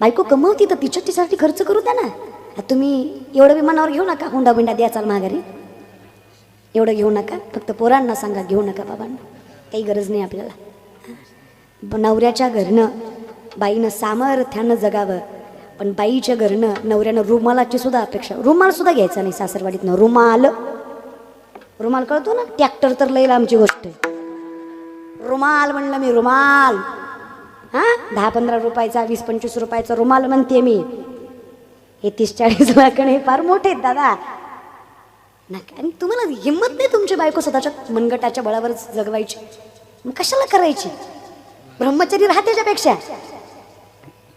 बायको कमवती तर तिच्या तिच्यासाठी खर्च करू द्या ना. तुम्ही एवढं विमानावर घेऊ नका हुंडा बिंडा द्या चाल माघारी. एवढं घेऊ नका फक्त पोरांना सांगा घेऊ नका बाबांना. काही गरज नाही आपल्याला. नवऱ्याच्या घरनं बाईनं सामर्थ्यानं जगावं पण बाईच्या घरनं नवऱ्यानं रुमालाची सुद्धा अपेक्षा रुमाल सुद्धा घ्यायचा नाही सासरवाडीतनं रुमाल. रुमाल कळतो ना? ट्रॅक्टर तर लई लांबची गोष्ट आहे. रुमाल म्हणलं मी रुमाल. हा? दहा पंधरा रुपयाचा वीस पंचवीस रुपयाचा रुमाल म्हणते मी. हे तीस चाळीस लाखण हे फार मोठे आहेत दादा. नका आणि तुम्हाला हिंमत नाही तुमची बायको स्वतःच्या मनगटाच्या बळावरच जगवायची? मग कशाला करायची? ब्रह्मचारी राहा त्याच्यापेक्षा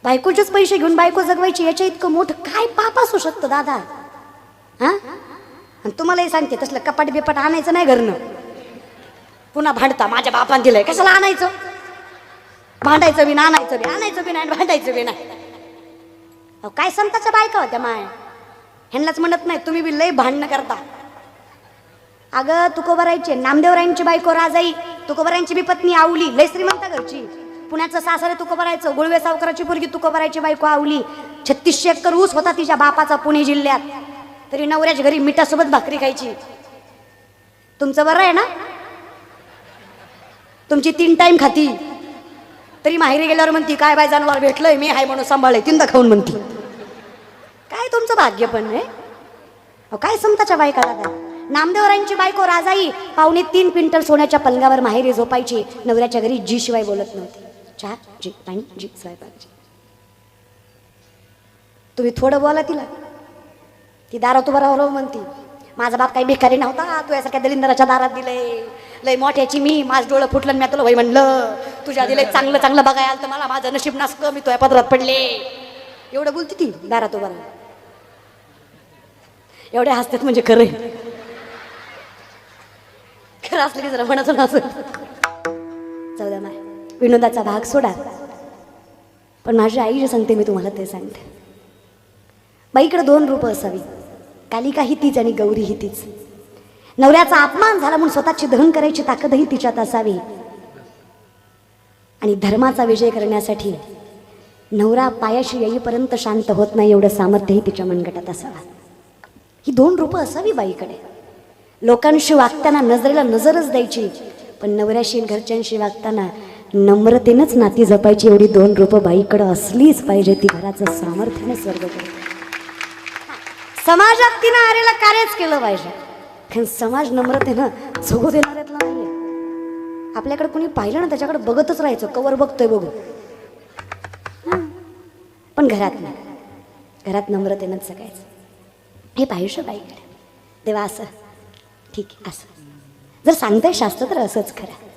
बायकोचेच पैसे घेऊन बायको जगवायची याच्या इतकं मोठं काय पाप असू शकतं दादा? हा? आणि तुम्हालाही सांगते तसलं कपाट बिपाट आणायचं नाही घरनं. पुन्हा भांडता माझ्या बापान दिलंय. कशाला आणायचं? भांडायचं बी आणायचं बी. आणायचं बी नाही भांडायचं बी नाही. अहो काय संताच्या बायका होत्या माय? ह्यांनाच म्हणत नाही तुम्ही बी लय भांडणं करता. अगं तुकोबरायचे नामदेवरायांची बायको राजाई तुकोबरायांची बी पत्नी आवली लय श्रीमंत घरची. पुण्याचं सासरे तुकोबरायचं गुळवे सावकराची पोरगी तुकोबरायची बायको आवली. छत्तीसशे एकर ऊस होता तिच्या बापाचा पुणे जिल्ह्यात. तरी नवऱ्याच्या घरी मिठासोबत भाकरी खायची. तुमचं बरं आहे ना? तुमची तीन टाईम खाती. तरी माहेरी गेल्यावर म्हणती काय बाय जनावर भेटलंय? मी हाय म्हणून सांभाळे तीनदा खाऊन म्हणती. काय तुमचं भाग्य पण आहे अहो, काय समताच्या बायका दादा? नामदेवरांची बायको राजाई पाहुणे तीन क्विंटल सोन्याच्या पलंगावर माहेरी झोपायची. नवऱ्याच्या घरी जी शिवाय बोलत नव्हती. चार जी पाणी जी स्वयंपाकची. तुम्ही थोडं बोला तिला. ती दारात उभं राहू म्हणती. माझा बाप काही भिकारी नव्हता. तू यासारख्या दलिंदराच्या दारात दिले लय मोठ्याची मी माझं डोळं फुटलं मी तुला वय म्हणलं तुझ्या दिले चांगलं चांगलं बघायला आलं तर मला माझं नशीब नासकं मी तुझ्या पदरात पडले. एवढं बोलती ती दारात उभा राहून. एवढे हसतात म्हणजे खरं खरं असलं की जरा म्हणाचं असं जाऊ द्या माय विनोदाचा भाग सोडा. पण माझी आई जे सांगते मी तुम्हाला ते सांगते. बाईकडे दोन रूपं असावी. कालिका ही तीच आणि गौरी ही तीच. नवऱ्याचा अपमान झाला म्हणून स्वतःची दहन करायची ताकदही तिच्यात असावी. आणि धर्माचा विजय करण्यासाठी नवरा पायाशी येईपर्यंत शांत होत नाही एवढं सामर्थ्यही तिच्या मनगटात असावा. ही दोन रूपं असावी बाईकडे. लोकांशी वागताना नजरेला नजरच द्यायची पण नवऱ्याशी घरच्यांशी वागताना नम्रतेनंच नाती जपायची एवढी दोन रूपं बाईकडं असलीच पाहिजे ती घराचं सामर्थ्याने स्वर्ग करते समाजात तिनं आरेला कार्यच केलं पाहिजे. कारण समाज नम्रतेनं जगू देणाऱ्यातला नाही आपल्याकडे कोणी पाहिलं ना त्याच्याकडे बघतच राहायचं. कवर बघतोय बघू हां. पण घरात नाही. घरात नम्रतेनंच जगायचं. हे पाहिजे बाईकडे तेव्हा असं. ठीक आहे असं. जर सांगताय शास्त्र तर असंच खरं.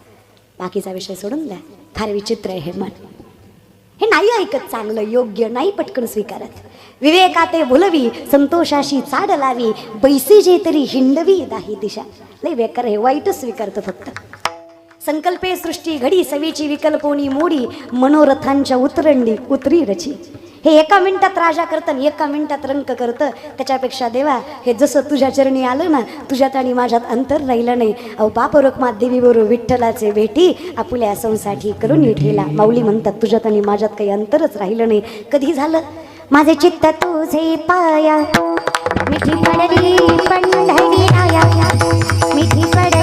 बाकीचा विषय सोडून द्या. फार विचित्र आहे हे मन. हे नाही ऐकत चांगलं योग्य नाही पटकन स्वीकारत. विवेकाते भुलवी संतोषाशी चाड लावी बैसी जे तरी हिंडवी दाही दिशा. लय बेकार हे वाईटच स्वीकारतं फक्त. संकल्पे सृष्टी घडी सवीची विकल्पोनी मोडी मनोरथांच्या उतरंडी उतरी रची. हे एका मिनिटात राजा करतं आणि एका मिनिटात रंक करतं. त्याच्यापेक्षा देवा हे जसं तुझ्या चरणी आलं ना तुझ्यात आणि माझ्यात अंतर राहिलं नाही. अहो बाप रुक्मात बरोबर विठ्ठलाचे भेटी आपुल्या संसाठी करून ठेला. माऊली म्हणतात तुझ्यात आणि माझ्यात काही अंतरच राहिलं नाही. कधी झालं? माझे चित्त तुझे पाया हो. मिठी पडली पंढरी आया मिठी पडली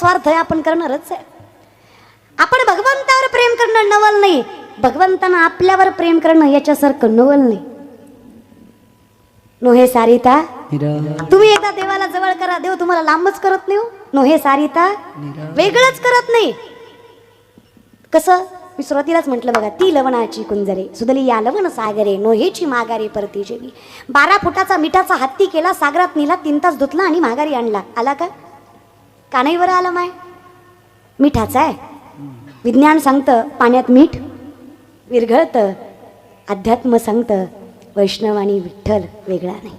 स्वार्थ आहे आपण करणारच आहे. आपण भगवंतावर प्रेम करणं नवल नाही. भगवंतानं आपल्यावर प्रेम करणं याच्यासारखं नवल नाही. नोहे सारिता तुम्ही एकदा देवाला जवळ करा देव तुम्हाला लांबच करत नाही हो. नोहे सारिता वेगळंच करत नाही. कसं? मी सुरुवातीलाच म्हटलं बघा ती लवणाची कुंजरे सुदली या लवण सागरे नोहेची माघारी परती जेवी. बारा फुटाचा मिठाचा हत्ती केला सागरात नेला तीन तास धुतला आणि माघारी आणला. आला का? का नाही बरं आलं माय मिठाचं आहे विज्ञान सांगतं पाण्यात मीठ विरघळतं अध्यात्म सांगतं वैष्णव आणि विठ्ठल वेगळा नाही.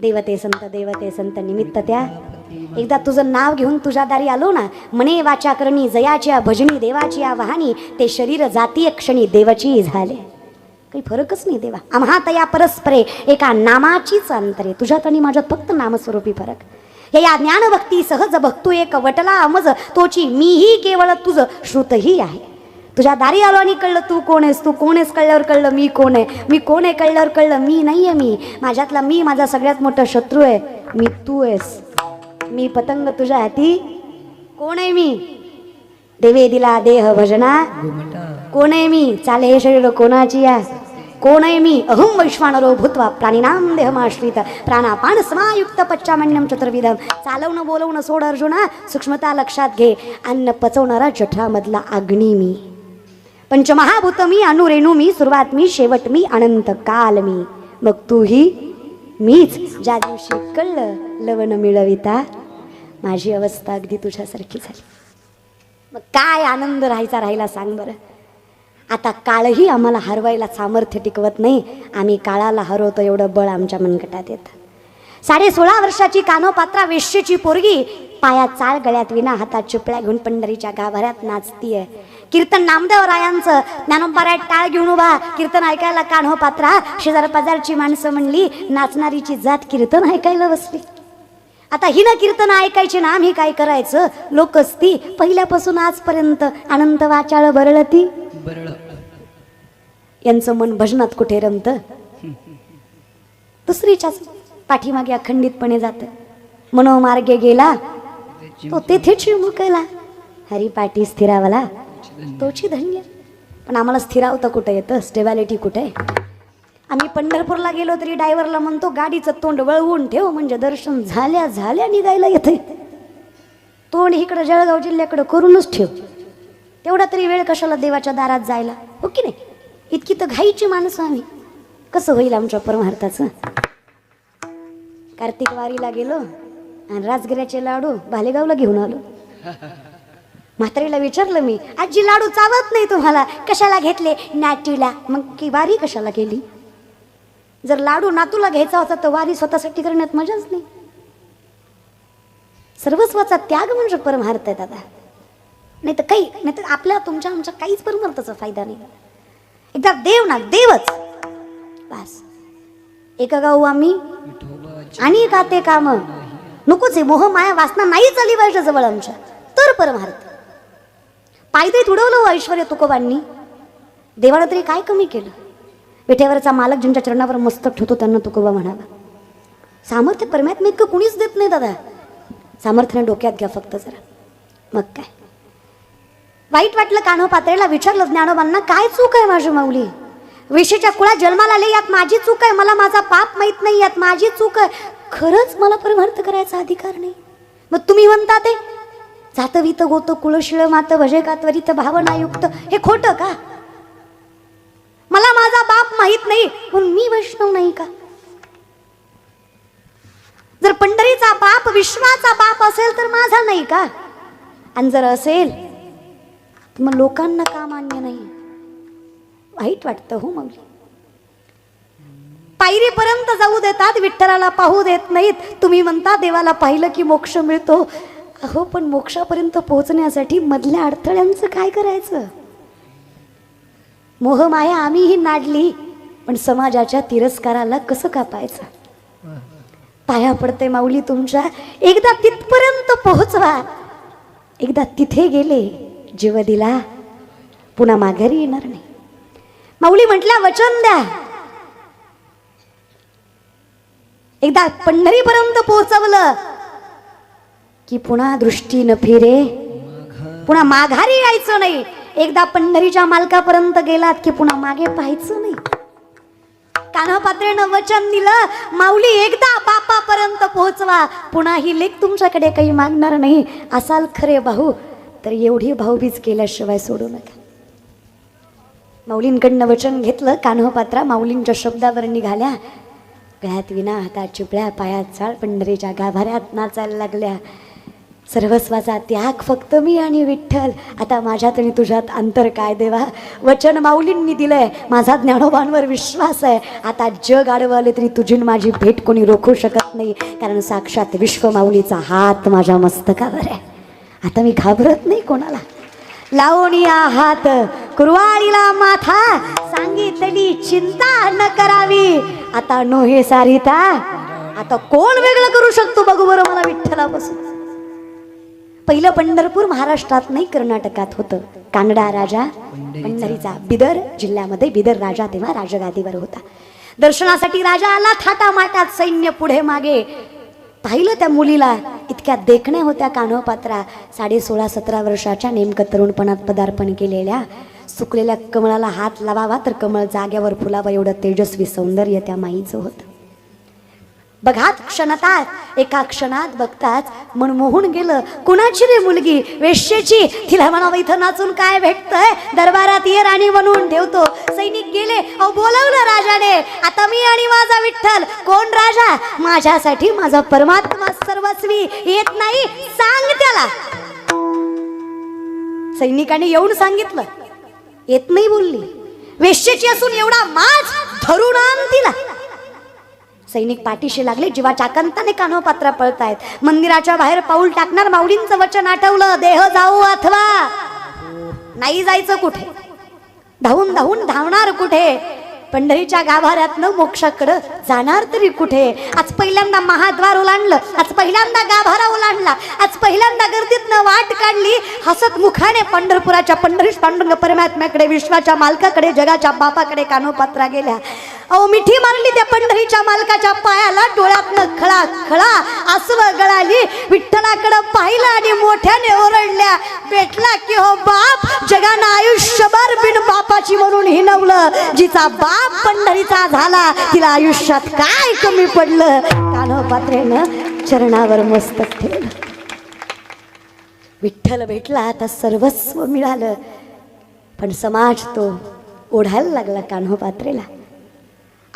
देवते संत देवते संत निमित्त त्या. एकदा तुझं नाव घेऊन तुझ्या दारी आलो ना मने वाचा करणी जयाच्या भजनी देवाची वाहनी ते शरीर जातीय क्षणी देवाची झाले. काही फरकच नाही देवा. आम्हा तया परस्परे एका नामाचीच अंतरे. तुझ्यात आणि माझ्यात फक्त नामस्वरूपी फरक. हे या ज्ञानभक्ती सहज भक्तू एक वटला अमज तोची मीही केवळ तुझं श्रुतही आहे. तुझ्या दारी आलो आणि कळलं तू कोण आहेस तू कोण आहेस कळल्यावर कळलं मी कोण आहे? मी कोण आहे कळल्यावर कळलं मी नाही आहे मी. माझ्यातला मी माझा सगळ्यात मोठा शत्रू आहे. मी तू आहेस. मी पतंग तुझ्या हाती. कोण आहे मी? देवे दिला देह भजना. कोण आहे मी? चाले हे शरीर कोणाची या कोण आहे मी अहम वैश्वानरो भूत्वा प्राणीनाम देहमाश्रित प्राणापान समायुक्त पच्चामण्यम चतुर्विधम चालवणं बोलवणं सोड अर्जुना सूक्ष्मता लक्षात घे अन्न पचवणारा जठरामधला अग्नी मी। पंचमहाभूत मी अनुरेणू मी सुरुवात मी शेवट मी अनंत काल मी। मग तूही मीच ज्या दिवशी कळलं लवण मिळविता। माझी अवस्था अगदी तुझ्यासारखी झाली। मग काय आनंद राहायचा राहिला सांग बरं। आता काळही आम्हाला हरवायला सामर्थ्य टिकवत नाही. आम्ही काळाला हरवतो एवढं बळ आमच्या मनगटात येतं. साडे सोळा वर्षाची कानोपात्रा वेश्येची पोरगी पाया चाळ गळ्यात विना हातात चिपळ्या घेऊन पंढरीच्या गाभाऱ्यात नाचतीये. कीर्तन नामदेव रायांचं ज्ञानोबाराय टाळ घेऊन उभा. कीर्तन ऐकायला कान्हो पात्रा शेजार पाजारची माणसं म्हणली नाचणारीची जात कीर्तन ऐकायला बसली. आता हिनं कीर्तन ऐकायची ना आम्ही काय करायचं? लोकच ती पहिल्यापासून आजपर्यंत अनंत वाचाळ बरळती. बरळ. यांचं मन भजनात कुठे रमतं? दुसरीच्याच पाठीमागे अखंडितपणे जात. मनोमार्गे गेला तो तेथे चिमुकला हरी पाठी स्थिरावला तोची धन्य. पण आम्हाला स्थिरावतं कुठं येतं? स्टेबॅलिटी कुठे आम्ही पंढरपूरला गेलो तरी ड्रायव्हरला म्हणतो गाडीचं तोंड वळवून ठेव म्हणजे दर्शन झाल्या झाल्या निघायला येते तोंड इकडं जळगाव जिल्ह्याकडं करूनच ठेव. तेवढा तरी वेळ कशाला देवाच्या दारात जायला? हो की नाही? इतकी तर घाईची माणसं आम्ही. कसं होईल आमच्या परमार्थाचं? कार्तिक वारीला गेलो आणि राजगिऱ्याचे लाडू भालेगावला घेऊन आलो. म्हातारीला विचारलं मी आजी लाडू चावत नाही तुम्हाला. कशाला घेतले? नातीला. मग की वारी कशाला गेली? जर लाडू नातूला घ्यायचा होता तर वारी स्वतःसाठी करण्यात मजाच नाही. सर्वस्वाचा त्याग म्हणजे परमार्थ आहे दादा. नाही तर काही नाही तर आपल्या तुमच्या आमच्या काहीच परमार्थाचा फायदा नाही. एकदा देव ना देवच. बस. एका गाऊ आम्ही आणि का ते काम. नकोच आहे मोह माया वासना नाही चाली पाहिजे जवळ आमच्या. तर परमार्थ. पायदे तुडवलं हो ऐश्वर तुकोबांनी. देवाला तरी काय कमी केलं? विठेवरचा मालक ज्यांच्या चरणावर मस्तक ठेवतो त्यांना तुकोबा म्हणावा. सामर्थ्य परमात्मा इतकं कुणीच देत नाही दादा. सामर्थ्याने डोक्यात घ्या फक्त जरा. मग काय? वाईट वाटलं कान्हो पात्रेला विचारलं ज्ञानोबांना काय चूक आहे माझी माऊली? विषयच्या कुळा जन्माला आले यात माझी चूक आहे मला माझा पाप माहीत नाही यात माझी चूक आहे. खरंच मला परमार्थ करायचा अधिकार नाही. मग तुम्ही म्हणता ते जातवित गोत कुळशिळ मात भजे का भावनायुक्त. हे खोटं का? मला माझा बाप माहीत नाही पण मी वैष्णव नाही का? जर पंढरीचा बाप विश्वाचा बाप असेल तर माझा नाही का? आणि जर असेल तर मग लोकांना का मान्य नाही? वाईट वाटतं हो मग. पायरीपर्यंत जाऊ देतात विठ्ठलाला पाहू देत नाहीत. तुम्ही म्हणता देवाला पाहिलं की मोक्ष मिळतो. अहो पण मोक्षापर्यंत पोहोचण्यासाठी मधल्या अडथळ्यांचं काय करायचं? मोहमाया आम्हीही नाडली पण समाजाच्या तिरस्काराला कसं कापायचं? पाया पडते माऊली तुमच्या. एकदा तिथपर्यंत पोहोचवा. एकदा तिथे गेले जीव दिला. पुन्हा माघारी येणार नाही. माऊली म्हटल्या वचन द्या. एकदा पंढरीपर्यंत पोहोचवलं की पुन्हा दृष्टी न फिरे पुन्हा माघारी यायचं नाही. एकदा पंढरीच्या मालकापर्यंत गेलात की पुन्हा मागे पाहायचं नाही. कान्हापात्रेनं वचन दिलं माऊली एकदा बापापर्यंत पोहोचवा. पुन्हा ही लेख तुमच्याकडे काही मागणार नाही. असाल खरे भाऊ तर एवढी भाऊबीज केल्याशिवाय सोडू नका. माऊलींकडनं वचन घेतलं कान्होपात्रा माऊलींच्या शब्दावर निघाल्या. गळ्यात विना हातात चिपळ्या पायात चाळ पंढरीच्या गाभाऱ्यात नाचायला लागल्या. सर्वस्वाचा त्याग फक्त मी आणि विठ्ठल. आता माझ्यात आणि तुझ्यात अंतर काय देवा? वचन माऊलींनी दिलंय. माझा ज्ञानोबांवर विश्वास आहे. आता जग आडवं आले तरी तुझी माझी भेट कोणी रोखू शकत नाही. कारण साक्षात विश्व माऊलीचा हात माझ्या मस्तकावर आहे. आता मी घाबरत नाही कोणाला. लावणी हात कुरवाळीला माथा सांगितली चिंता न करावी. आता नोहे सारिता आता कोण वेगळं करू शकतो बघू बरं मला विठ्ठलापासून. पहिलं पंढरपूर महाराष्ट्रात नाही कर्नाटकात होतं. कानडा राजा पंढरीचा बिदर जिल्ह्यामध्ये बिदर राजा तेव्हा राजगादीवर होता. दर्शनासाठी राजा आला थाटा माटात सैन्य पुढे मागे. पाहिलं त्या मुलीला इतक्या देखण्या होत्या कान्होपात्रा. साडे सोळा सतरा वर्षाच्या नेमकं तरुणपणात पदार्पण केलेल्या सुकलेल्या कमळाला हात लावावा तर कमळ जाग्यावर फुलावा एवढं तेजस्वी सौंदर्य त्या माईचं होतं. बघात क्षणतात एका क्षणात बघताच मन मोहून गेलं. कुणाची रे मुलगी? वेश्येची. तिला म्हणावं इथं नाचून काय भेटतंय? दरबारात ये राणी बनवून ठेवतो. सैनिक गेले. अहो बोलवलं राजाने. आता मी आणि माझा विठ्ठल. कोण राजा? माझ्यासाठी माझा परमात्मा सर्वस्वी. येत नाही? सांग त्याला. सैनिकाने येऊन सांगितलं. येत नाही बोलली. वेश्येची असून एवढा माज धरून आण तिला. सैनिक पाठीशी लागले. जीवाच्या आकांताने कानोपात्रा पळतायत. मंदिराच्या बाहेर पाऊल टाकणार माऊलींचं वचन आठवलं. देह जाऊ अथवा नाही जायचं कुठे? धावून धावून धावणार कुठे? पंढरीच्या गाभाऱ्यातनं मोक्षाकडं जाणार तरी कुठे? आज पहिल्यांदा महाद्वार ओलांडलं. आज पहिल्यांदा गाभारा ओलांडला. आज पहिल्यांदा गर्दीतनं वाट काढली. हसत मुखाने पंढरपुराच्या पंढरीश पांडुरंग परमात्म्याकडे विश्वाच्या मालकाकडे जगाच्या बापाकडे कानोपात्रा गेल्या. अहो मिठी मारली त्या पंढरीच्या मालकाच्या पायाला डोळ्यातनं खळा खळा आसव गळाली. विठ्ठलाकडं पाहिलं आणि मोठ्याने ओरडल्या भेटला की हो बाप जगानं आयुष्यभर बिन बापाची म्हणून हिनवलं. जिचा बाप पंढरीचा झाला तिला आयुष्यात काय कमी पडलं? कानोपात्रेनं चरणावर मस्तक ठेवलं. विठ्ठल भेटला आता सर्वस्व मिळालं. पण समाज तो ओढायला लागला कान्होपात्रेला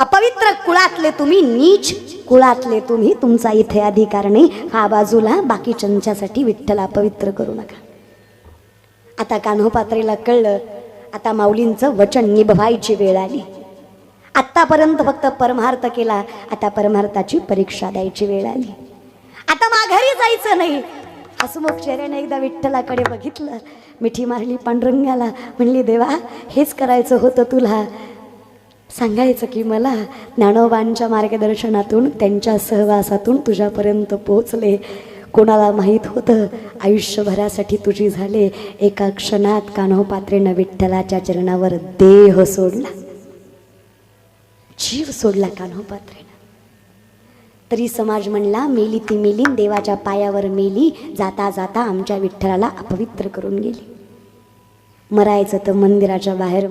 अपवित्र कुळातले तुम्ही नीच कुळातले तुम्ही तुमचा इथे अधिकार नाही. हा बाजूला बाकीच्यांच्यासाठी विठ्ठल अपवित्र करू नका. आता कान्होपात्रेला कळलं आता माऊलींचं वचन निभवायची वेळ आली. आत्तापर्यंत फक्त परमार्थ केला आता परमार्थाची परीक्षा द्यायची वेळ आली. आता माघारी जायचं नाही. हसमुख चेहऱ्याने एकदा विठ्ठलाकडे बघितलं. मिठी मारली पांडुरंगाला म्हणली देवा हेच करायचं होतं तुला. सांगायचं की मला ज्ञानोबांच्या मार्गदर्शनातून त्यांच्या सहवासातून तुझ्यापर्यंत पोचले कोणाला माहीत होतं आयुष्यभरासाठी तुझी झाले. एका क्षणात कान्होपात्रेनं विठ्ठलाच्या चरणावर देह सोडला. जीव सोडला कान्होपात्रेनं. तरी समाज म्हणला मेली ती मेली देवाच्या पायावर मेली जाता जाता आमच्या विठ्ठलाला अपवित्र करून गेली. मरायचं तर मंदिराच्या बाहेर